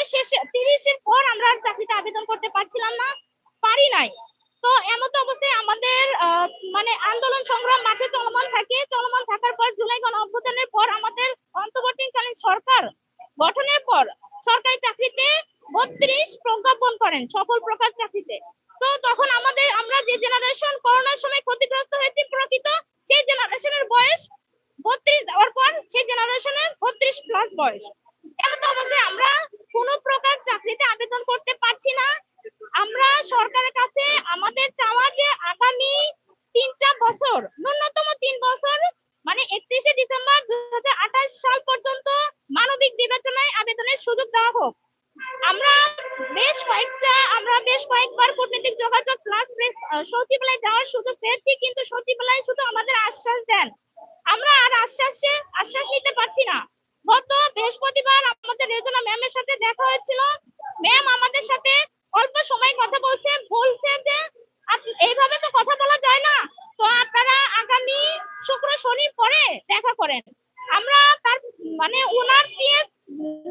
বয়স শেষে তিরিশের পর আমরা চাকরিতে আবেদন করতে পারছিলাম না, পারি নাই। তো এমত অবস্থায় আমাদের মানে আন্দোলন সংগ্রাম মাঠে চলমান থাকে, চলমান থাকার পর জুলাই গণ অভ্যুত্থানের পর আমাদের অন্তর্বর্তীকালীন সরকার গঠনের পর সরকারি চাকরিতে বত্রিশ প্রজ্ঞাপন করেন সকল প্রকার চাকরিতে। তো তখন আমাদের, আমরা যে জেনারেশন করোনার সময় ক্ষতিগ্রস্ত হয়েছি প্রকৃত, সেই জেনারেশনের বয়স বত্রিশ দেওয়ার পর সেই জেনারেশনের বত্রিশ প্লাস বয়স। এমন আমরা কোনো প্রকার চাকরিতে আবেদন করতে পারছি না। আমরা সরকারের কাছে আমাদের চাওয়া যে আগামী তিনটা বছর, ন্যূনতম তিন বছর মানে একত্রিশে ডিসেম্বর দুই সাল পর্যন্ত মানবিক বিবেচনায় আবেদনের সুযোগ দেওয়া হোক। আমরা বেশ কয়েকটা, আমরা বেশ কয়েকবার কূটনৈতিক যোগাযোগ প্লাস প্রেস সচিবালয় যাওয়ার সুযোগ পেয়েছি, কিন্তু সচিবালয় শুধু আমাদের আশ্বাস দেন। আমরা আর আশ্বাসে, আশ্বাস নিতে পারছি না। গত বৃহস্পতিবার আমাদের রেজনা ম্যামের সাথে দেখা হয়েছিল। ম্যাম আমাদের সাথে অল্প সময় কথা বলছে বলছে যে আপ- এইভাবে তো কথা বলা যায় না তো আপনারা আগামী শুক্র শনি পরে দেখা করেন আমরা তার মানে ওনার পিএস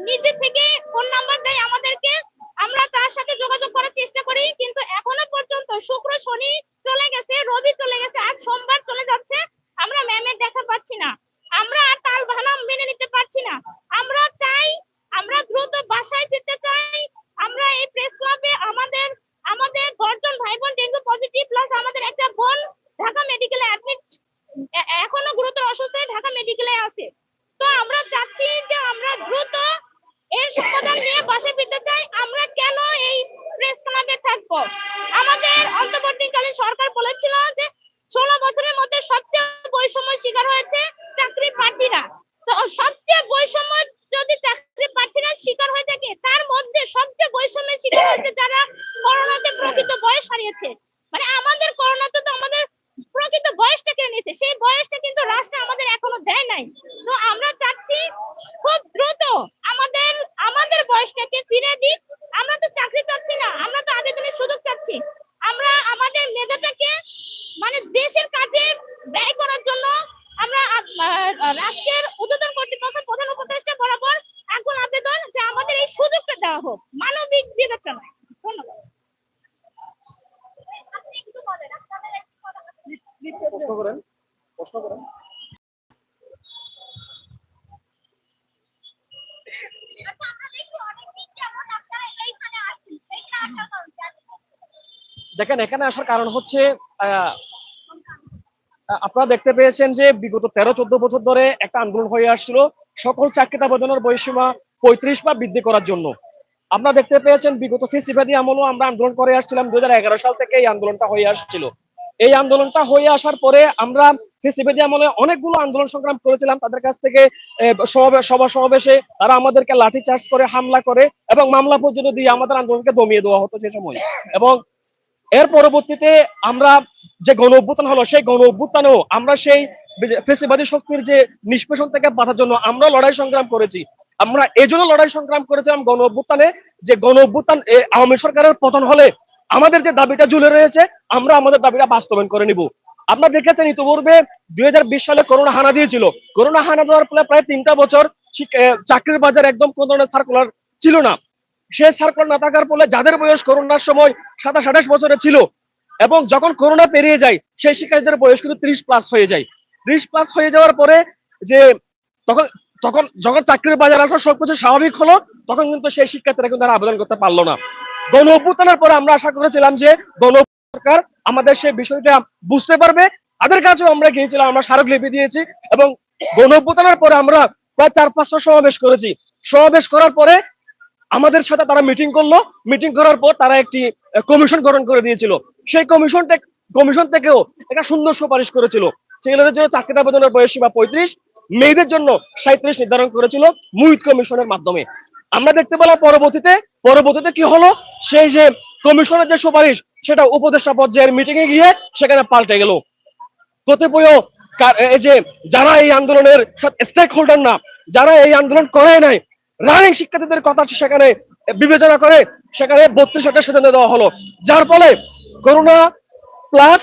নিজে থেকে ফোন নাম্বার দেয় আমাদেরকে আমরা তার সাথে যোগাযোগ করার চেষ্টা করি কিন্তু এখনও পর্যন্ত শুক্র শনি চলে গেছে রবি চলে গেছে আজ সোমবার চলে যাচ্ছে আমরা ম্যামের দেখা পাচ্ছি না আমরা আর তাল বাহানা মেনে নিতে পারছি না আমরা চাই আমরা দ্রুত বাসায় ফিরতে চাই আমরা এই প্রেস ক্লাবে আমাদের আমাদের দশজন ভাই বোন ডেঙ্গু পজিটিভ প্লাস আমাদের একটা বোন ঢাকা মেডিকেলে অ্যাডমিট এখনও গুরুতর অসুস্থ ঢাকা মেডিকেলে আছে বয়সটাকে ফিরে দিক, আমরা তো চাকরি চাচ্ছি না, আমরা তো আবেদনের সুযোগ চাচ্ছি আমরা আমাদের মেধাটাকে মানে দেশের কাজে ব্যয় করার জন্য আমরা রাষ্ট্রের উদ্বোধন কর্তৃপক্ষের প্রধান উপদেষ্টা বরাবর আগুন আবেদন যে আমাদের এই সুযোগটা দেওয়া হোক মানবিক বিবেচনায় ধন্যবাদ আপনি একটু বলেন আপনাদের একটু কথা বলেন। প্রশ্ন করেন প্রশ্ন করেন আচ্ছা, আমরা দেখি অনেকদিন যাবত আপনারা এইখানে আসছেন। এইখানে আসার কারণ কি? দেখেন, এখানে আসার কারণ হচ্ছে আপনারা দেখতে পেয়েছেন যে বিগত তেরো, চোদ্দ বছর ধরে একটা আন্দোলন হয়ে আসছিল সকল চাকরিতে আবেদনের বয়সীমা পঁয়ত্রিশ বা বৃদ্ধি করার জন্য। আপনারা দেখতে পেয়েছেন বিগত ফেসিবাদী আমলও আমরা আন্দোলন করে আসছিলাম দুই সাল থেকে এই আন্দোলনটা হয়ে আসছিল। এই আন্দোলনটা হয়ে আসার পরে আমরা ফেসিবাদী আমলে অনেকগুলো আন্দোলন সংগ্রাম করেছিলাম। তাদের কাছ থেকে সভা সভা সমাবেশে তারা আমাদেরকে লাঠি চার্জ করে, হামলা করে এবং মামলা পর্যন্ত দিয়ে আমাদের আন্দোলনকে দমিয়ে দেওয়া হতো সে সময়। এবং এর পরবর্তীতে আমরা যে গণ অভ্যুত্থান হলো, সেই গণ অভ্যুত্থানেও আমরা সেই ফেসিবাদী শক্তির যে নিষ্পেষণ থেকে বাঁচার জন্য আমরা লড়াই সংগ্রাম করেছি। আমরা এই জন্য লড়াই সংগ্রাম করেছিলাম গণ অভ্যুত্থানে যে গণ অভ্যুত্থান আওয়ামী সরকারের পতন হলে আমাদের যে দাবিটা ঝুলে রয়েছে, আমরা আমাদের দাবিটা বাস্তবায়ন করে নিব। আপনারা দেখেছেন ইতিপূর্বে দুই হাজার বিশ সালে করোনা হানা দিয়েছিল। করোনা হানা দেওয়ার ফলে প্রায় তিনটা বছর চাকরির বাজার একদম কোন ধরনের সার্কুলার ছিল না। সে সার্কুলার না থাকার ফলে যাদের বয়স করোনার সময় সাতাশ, আঠাশ বছরে ছিল, এবং যখন করোনা পেরিয়ে যায়, সেই শিক্ষার্থীদের বয়স কিন্তু ত্রিশ প্লাস হয়ে যায়। ত্রিশ প্লাস হয়ে যাওয়ার পরে যে তখন তখন যখন চাকরির বাজার আসা সবকিছু স্বাভাবিক হলো, তখন কিন্তু সেই শিক্ষার্থীরা কিন্তু আবেদন করতে পারল না। গণ অভ্যুত্থানের পরে আমরা আশা করেছিলাম যে গণ সরকার আমাদের সেই বিষয়টা বুঝতে পারবে। তাদের কাছেও আমরা গিয়েছিলাম, আমরা স্মারকলিপি দিয়েছি এবং গণ অভ্যুত্থানের পরে আমরা প্রায় চার, পাঁচশো সমাবেশ করেছি। সমাবেশ করার পরে আমাদের সাথে তারা মিটিং করল। মিটিং করার পর তারা একটি কমিশন গঠন করে দিয়েছিল। সেই কমিশনটা কমিশন থেকেও একটা সুন্দর সুপারিশ করেছিল। ছেলেদের জন্য চাকরিতে আবেদনের বয়স সীমা পঁয়ত্রিশ, মেয়েদের জন্য সাঁত্রিশ নির্ধারণ করেছিল মুহিত কমিশনের মাধ্যমে। আমরা দেখতে পেলাম পরবর্তীতে পরবর্তীতে কি হলো? সেই যে কমিশনের যে সুপারিশ, সেটা উপদেষ্টা পর্যায়ের মিটিং এ গিয়ে সেখানে পাল্টে গেল। কতিপয় এই যে যারা এই আন্দোলনের স্টেক হোল্ডার না, যারা এই আন্দোলন করে নাই রানিং শিক্ষার্থীদের কথা সেখানে বিবেচনা করে সেখানে বত্রিশ হাজার সিদ্ধান্ত দেওয়া হলো। যার ফলে করোনা প্লাস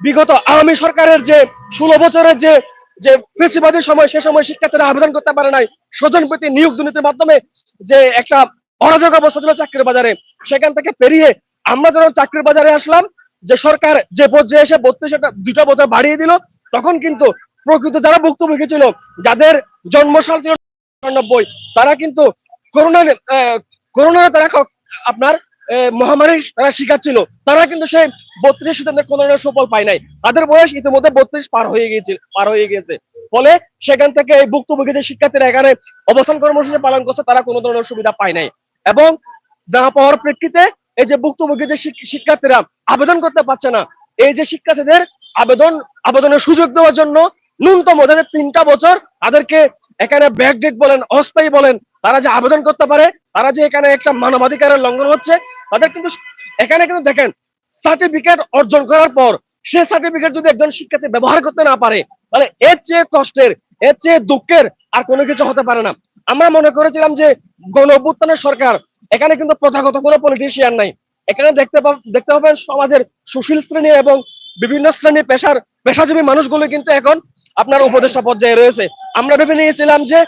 বিগত আওয়ামী সরকারের যে ষোলো বছরের যে যে ফেসিবাদী সময়, সে সময় শিক্ষার্থীরা আবেদন করতে পারে নাই। স্বজন প্রতি নিয়োগ দুর্নীতির মাধ্যমে যে একটা অরাজক অবস্থা ছিল চাকরির বাজারে, সেখান থেকে পেরিয়ে আমরা যখন চাকরির বাজারে আসলাম, যে সরকার যে পর্যায়ে এসে বত্রিশ দুটা বছর বাড়িয়ে দিল, তখন কিন্তু প্রকৃত যারা ভুক্তভোগী ছিল, যাদের জন্মসাল ছিল নব্বই তারা কিন্তু করোনা করোনা তারা আপনার আহ, মহামারীর তারা শিকার ছিল। তারা কিন্তু সেই বত্রিশ ধরনের সুফল পায় নাই। তাদের বয়স ইতিমধ্যে বত্রিশ পার হয়ে গিয়েছে পার হয়ে গিয়েছে। ফলে সেখান থেকে এই ভুক্তভোগী যে শিক্ষার্থীরা এখানে অবস্থান কর্মসূচি পালন করছে তারা কোনো ধরনের সুবিধা পায় নাই। এবং না পাওয়ার প্রেক্ষিতে এই যে ভুক্তভোগী যে শিক্ষার্থীরা আবেদন করতে পারছে না এই যে শিক্ষার্থীদের আবেদন আবেদনের সুযোগ দেওয়ার জন্য ন্যূনতম যাদের তিনটা বছর তাদেরকে এখানে ব্যাকডেট বলেন, অস্থায়ী বলেন, তারা যে আবেদন করতে পারে, তারা যে এখানে একটা মানবাধিকারের লঙ্ঘন হচ্ছে, তাদের কিন্তু এখানে কিন্তু দেখেন সার্টিফিকেট অর্জন করার পর, সে সার্টিফিকেট যদি একজন শিক্ষার্থী ব্যবহার করতে না পারে, তাহলে এর চেয়ে কষ্টের, এর চেয়ে দুঃখের আর কোনো কিছু হতে পারে না। আমরা মনে করেছিলাম যে গণ অভ্যুত্থানের সরকার, এখানে কিন্তু প্রথাগত কোনো পলিটিশিয়ান নাই। এখানে দেখতে দেখতে পাবেন সমাজের সুশীল শ্রেণি এবং বিভিন্ন শ্রেণি পেশার, পেশাজীবী মানুষগুলো কিন্তু এখন আপনার উপদেষ্টা পর্যায়ে রয়েছে। আমরা ভেবে নিয়েছিলাম যে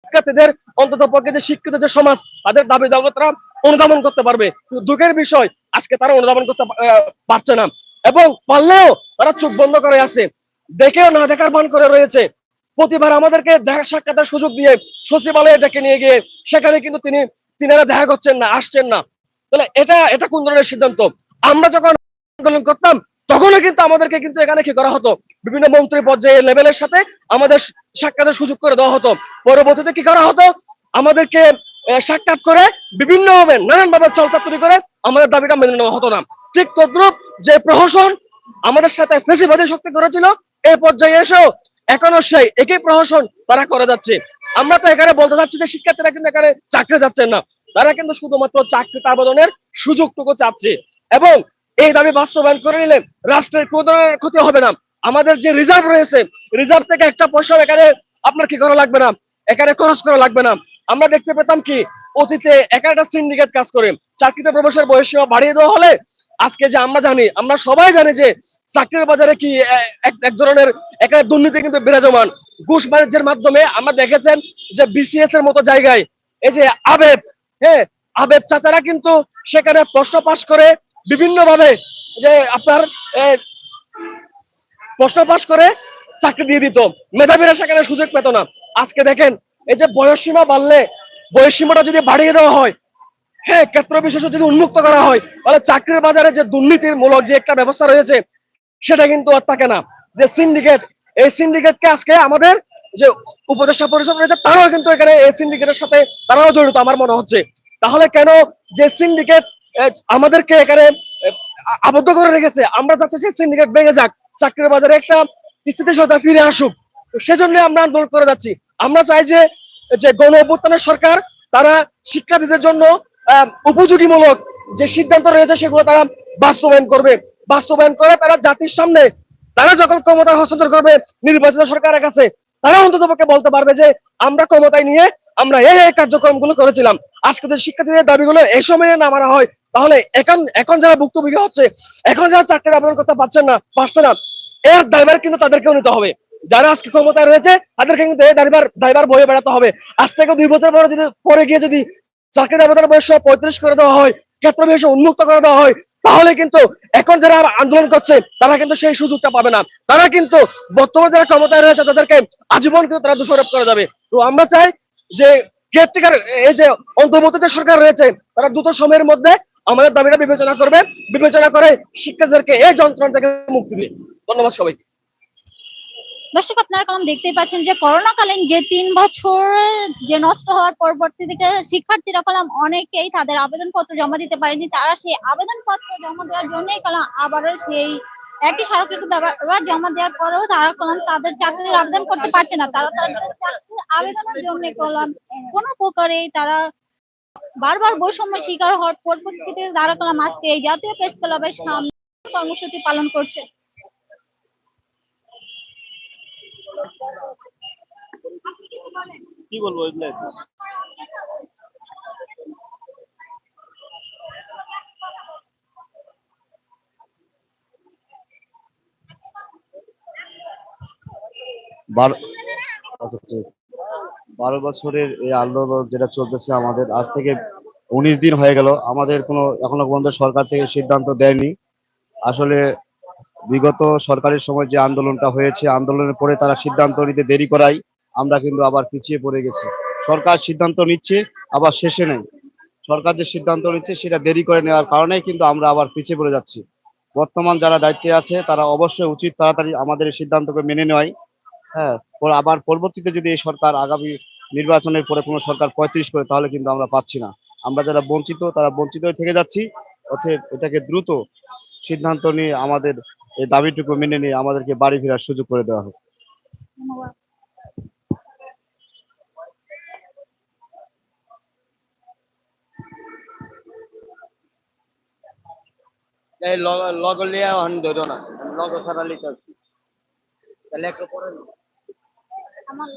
শিক্ষার্থীদের অন্তত পক্ষে যে শিক্ষিত যে সমাজ, তাদের দাবি দাওয়া তারা অনুধাবন করতে পারবে। দুঃখের বিষয়, আজকে তারা অনুধাবন করতে পারছে না। এবং পারলেও তারা চোখ বন্ধ করে আছে। দেখেও না দেখার ভান করে রয়েছে। প্রতিবার আমাদেরকে দেখা সাক্ষাতের সুযোগ দিয়ে সচিবালয়ে ডেকে নিয়ে গিয়ে সেখানে কিন্তু তিনি, তিনারা দেখা করছেন না, আসছেন না। তাহলে এটা এটা কোন ধরনের সিদ্ধান্ত? আমরা যখন আন্দোলন করতাম তখনও কিন্তু আমাদেরকে কিন্তু এখানে কি করা হতো? বিভিন্ন মন্ত্রী পর্যায়ে লেভেলের সাথে আমাদের সাক্ষাতের সুযোগ করে দেওয়া হতো। পরবর্তীতে কি করা হতো? আমাদেরকে সাক্ষাৎ করে বিভিন্ন ভাবে নানান ভাবে চলচাতুরি করে আমাদের দাবিটা মেনে নেওয়া হতো না। ঠিক তদ্রুপ যে প্রহসন আমাদের সাথে ফেসিবাদী শক্তি করেছিল এই পর্যায়ে এসেও এখনও সেই একই প্রহসন তারা করে যাচ্ছে। আমরা তো এখানে বলতে চাচ্ছি যে শিক্ষার্থীরা কিন্তু এখানে চাকরি যাচ্ছেন না। তারা কিন্তু শুধুমাত্র চাকরিতে আবেদনের সুযোগটুকু চাচ্ছে। এবং এই দাবি বাস্তবায়ন করে নিলে রাষ্ট্রের কোনো ধরনের ক্ষতি হবে না। আমাদের যে রিজার্ভ রয়েছে রিজার্ভ থেকে একটা পয়সা এখানে আপনার কি করা লাগবে না, এখানে খরচ করা লাগবে না। আমরা দেখতে পেতাম কি, অতীতে একা একটা সিন্ডিকেট কাজ করে। চাকরিতে প্রবেশের বয়স সীমা বাড়িয়ে দেওয়া হলে, আজকে যে আমরা জানি, আমরা সবাই জানি যে চাকরির বাজারে কি এক ধরনের একটা দুর্নীতি কিন্তু বিরাজমান। ঘুষ বাণিজ্যের মাধ্যমে আমরা দেখেছেন যে বিসিএস এর মতো জায়গায়, এই যে আবেদ হ্যাঁ আবেদ চাচারা কিন্তু সেখানে প্রশ্ন পাশ করে বিভিন্ন ভাবে যে আপনার প্রশ্ন পাশ করে চাকরি দিয়ে দিত। মেধাবীরা সেখানে সুযোগ পেত না। আজকে দেখেন, এই যে বয়স সীমা বাড়লে বয়স সীমাটা যদি বাড়িয়ে দেওয়া হয় হ্যাঁ ক্ষেত্র বিশেষে যদি উন্মুক্ত করা হয়, তাহলে চাকরির বাজারে যে দুর্নীতির মূলক যে একটা ব্যবস্থা রয়েছে, সেটা কিন্তু আর থাকে না। যে সিন্ডিকেট এই সিন্ডিকেটকে আজকে আমাদের যে উপদেষ্টা পরিষদ রয়েছে, তারাও কিন্তু এখানে এই সিন্ডিকেটের সাথে, তারাও জড়িত, আমার মনে হচ্ছে। তাহলে কেন যে সিন্ডিকেট আমাদেরকে এখানে আবদ্ধ করে রেখেছে। আমরা চাচ্ছি সেই সিন্ডিকেট ভেঙে যাক, চাকরির বাজারে একটা স্থিতিশীলতা ফিরে আসুক। তো সেজন্য আমরা আন্দোলন করে যাচ্ছি। আমরা চাই যে যে গণ অভ্যুত্থানের সরকার, তারা শিক্ষার্থীদের জন্য উপযোগীমূলক যে সিদ্ধান্ত রয়েছে, সেগুলো তারা বাস্তবায়ন করবে। বাস্তবায়ন করে তারা জাতির সামনে, তারা যখন ক্ষমতা হস্তান্তর করবে, নির্বাচিত সরকারের কাছে, তারা অন্তত বলতে পারবে যে, আমরা ক্ষমতায় নিয়ে আমরা এই এই কার্যক্রমগুলো করেছিলাম। আজকে যদি শিক্ষার্থীদের দাবিগুলো এই সময়ে না মানা হয় তাহলে এখন এখন যারা ভুক্তভোগী হচ্ছে, এখন যারা চাকরির আবেদন করতে পারছেন না, পারছে না, এর দায়ভার কিন্তু তাদেরকেও নিতে হবে। যারা আজকে ক্ষমতায় রয়েছে, তাদেরকে কিন্তু দায়ভার দায়ভার বয়ে বেড়াতে হবে। আজ থেকে দুই বছর পরে যদি, পরে গিয়ে যদি চাকরির আবেদনের বয়স পঁয়ত্রিশ করে দেওয়া হয় ক্ষেত্র বিশেষে উন্মুক্ত করে দেওয়া হয়, তাহলে কিন্তু এখন যারা আন্দোলন করছে, তারা কিন্তু সেই সুযোগটা পাবে না। তারা কিন্তু বর্তমানে যারা ক্ষমতায় রয়েছে, তাদেরকে আজীবন কিন্তু তারা দোষারোপ করা যাবে। তো আমরা চাই যে কেয়ারটেকার এই যে অন্তর্বর্তী যে সরকার রয়েছে, তারা দ্রুত সময়ের মধ্যে আমাদের দাবিটা বিবেচনা করবে, বিবেচনা করে শিক্ষার্থীদেরকে এই যন্ত্রণা থেকে মুক্তি দিবে। ধন্যবাদ সবাইকে। দর্শক, আপনারা কলম দেখতেই পাচ্ছেন যে করোনাকালীন যে তিন বছর যে নষ্ট হওয়ার পরবর্তী থেকে শিক্ষার্থীরা কলাম অনেকেই তাদের আবেদনপত্র জমা দিতে পারেনি। তারা সেই আবেদনপত্র জমা দেওয়ার জন্যই কলাম আবারও সেই একই স্মারকলিপি ব্যবহার জমা দেওয়ার পরেও তারা কলাম তাদের চাকরির আবেদন করতে পারছে না। তারা তাদের চাকরির আবেদনের জন্য কলাম কোনো প্রকারেই তারা বারবার বৈষম্য শিকার হওয়ার পরবর্তীতে তারা কলাম আজকে এই জাতীয় প্রেস ক্লাবের সামনে কর্মসূচি পালন করছে কি বলব এগুলো বারো আচ্ছা, ঠিক আছে। বারো বছরের এই আন্দোলন যেটা চলতেছে আমাদের, আজ থেকে উনিশ দিন হয়ে গেল। আমাদের কোনো, এখনও পর্যন্ত সরকার থেকে সিদ্ধান্ত দেয়নি। আসলে বিগত সরকারের সময় যে আন্দোলনটা হয়েছে, আন্দোলনের পরে তারা সিদ্ধান্ত নিতে দেরি করাই আমরা কিন্তু আবার পিছিয়ে পড়ে গেছি। সরকার সিদ্ধান্ত নিচ্ছে, আবার শেষে নেই। সরকার যে সিদ্ধান্ত নিচ্ছে, সেটা দেরি করে নেওয়ার কারণেই কিন্তু আমরা আবার পিছিয়ে পড়ে যাচ্ছি। বর্তমান যারা দায়িত্বে আছে, তারা অবশ্যই উচিত তাড়াতাড়ি আমাদের সিদ্ধান্তকে মেনে নেওয়াই হ্যাঁ পর আবার পরবর্তীতে যদি এই সরকার আগামী নির্বাচনের পরে কোনো সরকার পঁয়ত্রিশ করে তাহলে কিন্তু আমরা পাচ্ছি না। আমরা যারা বঞ্চিত তারা বঞ্চিত হয়ে থেকে যাচ্ছি। অতএব এটাকে দ্রুত সিদ্ধান্ত নিয়ে আমাদের এই দাবিটুকু মেনে নিয়ে আমাদেরকে বাড়ি ফেরার সুযোগ করে দেওয়া হোক। ধন্যবাদ। লগ লগ লিয়া হন ধরো না লগ ছাড়া লিখে। তাহলে একটু পরে আমার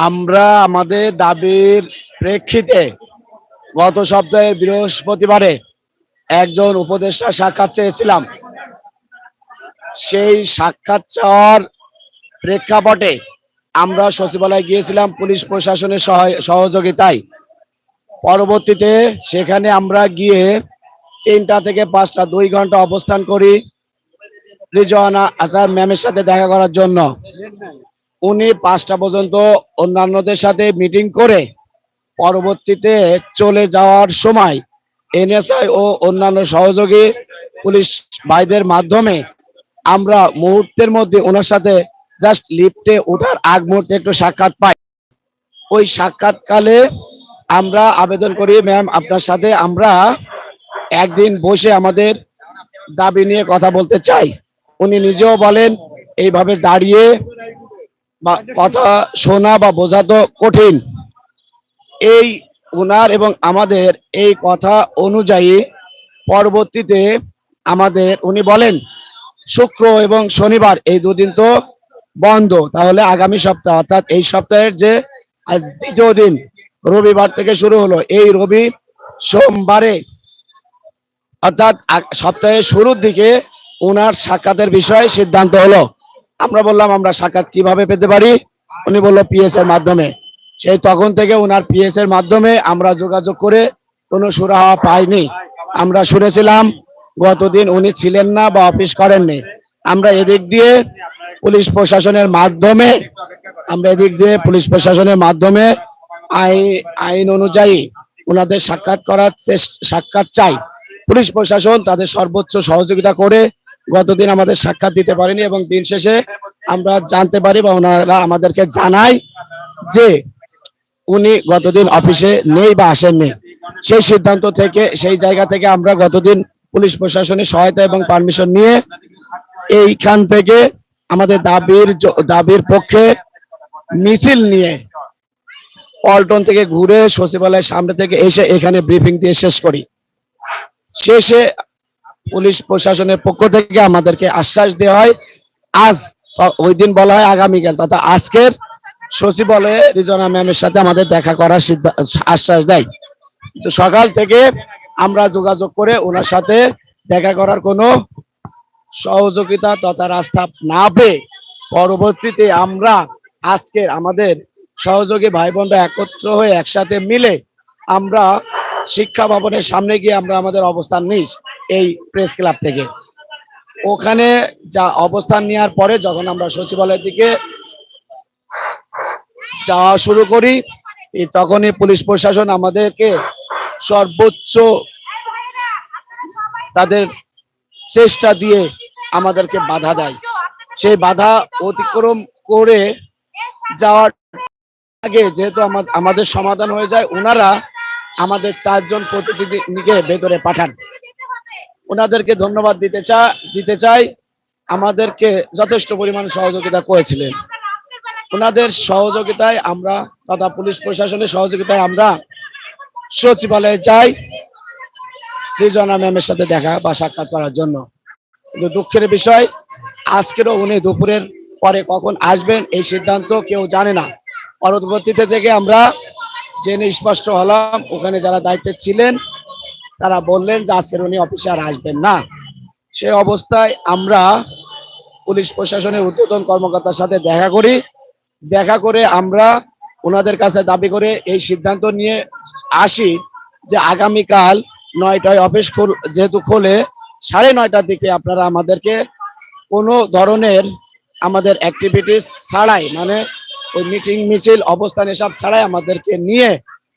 আমরা আমাদের দাবির প্রেক্ষিতে গত সপ্তাহে বৃহস্পতিবারে একজন উপদেষ্টা সাক্ষাৎ চেয়েছিলাম। সেই সাক্ষাৎ চাওয়ার প্রেক্ষাপটে আমরা সচিবালয়ে গিয়েছিলাম পুলিশ প্রশাসনের সহায়- সহযোগিতায়। পরবর্তীতে সেখানে আমরা গিয়ে তিনটা থেকে পাঁচটা, দুই ঘণ্টা অবস্থান করি। রিজওয়ানা আসার ম্যামের সাথে দেখা করার জন্য। উনি পাঁচটা পর্যন্ত অন্যান্যদের সাথে মিটিং করে পরবর্তীতে চলে যাওয়ার সময় এনএসআই ও অন্যান্য সহযোগী পুলিশ ভাইদের মাধ্যমে আমরা মুহূর্তের মধ্যে ওনার সাথে জাস্ট লিফটে ওঠার আগ মুহূর্তে একটু সাক্ষাৎ পাই। ওই সাক্ষাৎকালে আমরা আবেদন করি ম্যাম আপনার সাথে আমরা একদিন বসে আমাদের দাবি নিয়ে কথা বলতে চাই। উনি নিজেও বলেন, এইভাবে দাঁড়িয়ে কথা শোনা বা বোঝা তো কঠিন। এই ওনার এবং আমাদের এই কথা অনুযায়ী পরবর্তীতে আমাদের উনি বলেন শুক্র এবং শনিবার এই দুদিন তো বন্ধ। তাহলে আগামী সপ্তাহ অর্থাৎ এই সপ্তাহের যে আজ দ্বিতীয় দিন রবিবার থেকে শুরু হলো। এই রবি সোমবারে অর্থাৎ সপ্তাহের শুরুর দিকে ওনার সাক্ষাতের বিষয়ে সিদ্ধান্ত হলো। আমরা বললাম, আমরা সাক্ষাৎ কীভাবে পেতে পারি? উনি বলল, পিএস এর মাধ্যমে। সেই তখন থেকে ওনার পিএস এর মাধ্যমে আমরা যোগাযোগ করে কোনো সুরাহা পাইনি। আমরা শুনেছিলাম, গতদিন উনি ছিলেন না বা অফিস করেননি। আমরা এদিক দিয়ে পুলিশ প্রশাসনের মাধ্যমে, আমরা এদিক দিয়ে পুলিশ প্রশাসনের মাধ্যমে আই- আইন অনুযায়ী ওনাদের সাক্ষাৎ করার সাক্ষাৎ চাই। পুলিশ প্রশাসন তাদের সর্বোচ্চ সহযোগিতা করে গতদিন আমাদের সাক্ষাৎ দিতে পারেনি এবং দিন শেষে আমরা জানতে পারি বা ওনারা আমাদেরকে জানায় যে উনি গতদিন অফিসে নেই বা আসেননি। সেই সিদ্ধান্ত থেকে, সেই জায়গা থেকে আমরা গতদিন পুলিশ প্রশাসনের সহায়তা এবং পারমিশন নিয়ে এইখান থেকে আমাদের দাবির দাবির পক্ষে মিছিল নিয়ে পল্টন থেকে ঘুরে সচিবালয়ের সামনে থেকে এসে এখানে ব্রিফিং দিয়ে শেষ করি। শেষে পুলিশ প্রশাসনের পক্ষ থেকে আমাদেরকে আশ্বাস দেওয়া হয়। আজ ওই দিন বলা হয় আগামীকাল। তথা আজকের সচিবালয়ে রিজনা ম্যামের সাথে আমাদের দেখা করার আশ্বাস দেয়। সকাল থেকে আমরা যোগাযোগ করে ওনার সাথে দেখা করার কোনো সহযোগিতা তথা রাস্তা না পেয়ে পরবর্তীতে আমরা আজকের আমাদের সহযোগী ভাই বোনরা একত্র হয়ে একসাথে মিলে আমরা শিক্ষা ভবনের সামনে গিয়ে আমরা আমাদের অবস্থান নিই। এই প্রেস ক্লাব থেকে। ওখানে যা অবস্থান নেওয়ার পরে যখন আমরা সচিবালয়ের দিকে যাওয়া শুরু করি তখনই পুলিশ প্রশাসন আমাদেরকে সর্বোচ্চ তাদের চেষ্টা দিয়ে আমাদেরকে বাধা দেয়। সেই বাধা অতিক্রম করে যাওয়ার আগে যেহেতু আমাদের সমাধান হয়ে যায়, ওনারা আমাদের চারজন প্রতিনিধিকে ভেতরে পাঠান। ওনাদেরকে ধন্যবাদ দিতে চা দিতে চাই। আমাদেরকে যথেষ্ট পরিমাণ সহযোগিতা করেছিলেন। ওনাদের সহযোগিতায় আমরা তথা পুলিশ প্রশাসনের সহযোগিতায় আমরা সচিবালয়ে যাই রিজনা ম্যামের সাথে দেখা বা সাক্ষাৎ করার জন্য। কিন্তু দুঃখের বিষয়, আজকেরও উনি দুপুরের পরে কখন আসবেন এই সিদ্ধান্ত কেউ জানে না। পরবর্তীতে থেকে আমরা জেনে স্পষ্ট হলাম, ওখানে যারা দায়িত্বে ছিলেন তারা বললেন যে আজকের উনি অফিসে আর আসবেন না। সে অবস্থায় আমরা পুলিশ প্রশাসনের উদ্বোধন কর্মকর্তার সাথে দেখা করি। দেখা করে আমরা ওনাদের কাছে দাবি করে এই সিদ্ধান্ত নিয়ে আসি যে আগামীকাল নয়টায় অফিস খোল, যেহেতু খোলে, সাড়ে নয়টার দিকে আপনারা আমাদেরকে কোনো ধরনের আমাদের অ্যাক্টিভিটিস ছাড়াই মানে ওই মিটিং মিছিল, অবস্থান এসব ছাড়াই আমাদেরকে নিয়ে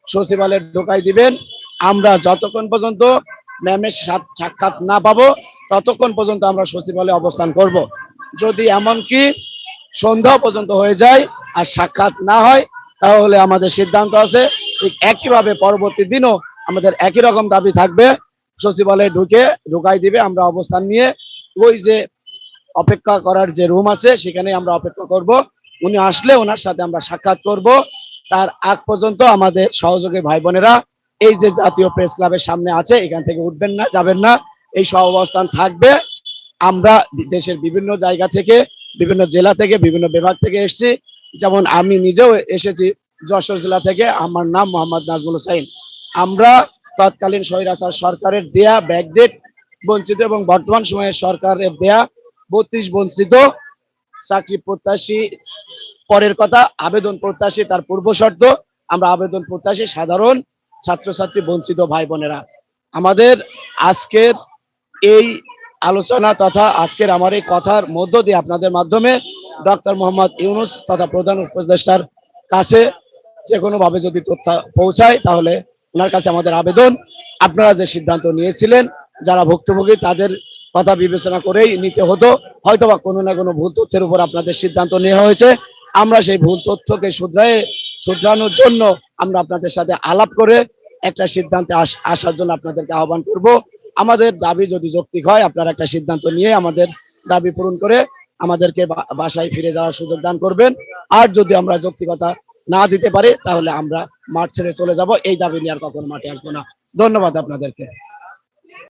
সচিবালয়ে ঢোকাই দিবেন। আমরা যতক্ষণ পর্যন্ত ম্যামের সাক্ষাৎ না পাবো, ততক্ষণ পর্যন্ত আমরা সচিবালয়ে অবস্থান করব। যদি এমনকি সন্ধ্যা পর্যন্ত হয়ে যায় আর সাক্ষাৎ না হয়, তাহলে আমাদের সিদ্ধান্ত আছে, ঠিক একইভাবে পরবর্তী দিনও আমাদের একই রকম দাবি থাকবে। সচিবালয়ে ঢুকে ঢুকাই দিবে, আমরা অবস্থান নিয়ে ওই যে অপেক্ষা করার যে রুম আছে, সেখানে আমরা অপেক্ষা করব। উনি আসলে ওনার সাথে আমরা সাক্ষাৎ করব। তার আগ পর্যন্ত আমাদের সহযোগী ভাই বোনেরা এই যে জাতীয় প্রেস ক্লাবের সামনে আছে, এখান থেকে উঠবেন না, যাবেন না। এই সহ অবস্থান থাকবে। আমরা দেশের বিভিন্ন জায়গা থেকে, বিভিন্ন জেলা থেকে, বিভিন্ন বিভাগ থেকে এসেছি। যেমন আমি নিজেও এসেছি যশোর জেলা থেকে, আমার নাম মোহাম্মদ নাজমুল হোসাইন আমরা তৎকালীন স্বৈরাচার সরকারের দেয়া ব্যাকডেট বঞ্চিত এবং বর্তমান সময়ে সরকারের দেয়া বত্রিশ বঞ্চিত চাকরি প্রত্যাশী পরের কথা, আবেদন প্রত্যাশী তার পূর্ব শর্ত আমরা আবেদন প্রত্যাশী সাধারণ। ছাত্রছাত্রী, বঞ্চিত ভাই বোনেরা, আমাদের আজকের এই আলোচনা তথা আজকের আমার এই কথার মধ্য দিয়ে আপনাদের মাধ্যমে ডক্টর মোহাম্মদ ইউনুস তথা প্রধান উপদেষ্টার কাছে যে কোনো ভাবে যদি তথ্য পৌঁছায়, তাহলে ওনার কাছে আমাদের আবেদন। আপনারা যে সিদ্ধান্ত নিয়েছিলেন, যারা ভুক্তভোগী, তাদের কথা বিবেচনা করেই নিতে হতো। হয়তোবা কোনো না কোনো ভুল তথ্যের উপর আপনাদের সিদ্ধান্ত নেওয়া হয়েছে। আমরা সেই ভুল তথ্যকে শুধরায়ে, শুধরানোর জন্য আমরা আপনাদের সাথে আলাপ করে একটা সিদ্ধান্তে আসার জন্য আপনাদেরকে আহ্বান করব। আমাদের দাবি যদি যৌক্তিক হয়, আপনারা একটা সিদ্ধান্ত নিয়ে আমাদের দাবি পূরণ করে আমাদেরকে বাসায় ফিরে যাওয়ার সুযোগ দান করবেন। আর যদি আমরা যৌক্তিকতা না দিতে পারি, তাহলে আমরা মাঠ ছেড়ে চলে যাব। এই দাবি নিয়ে আর কখনো মাঠে আসব না। ধন্যবাদ আপনাদেরকে।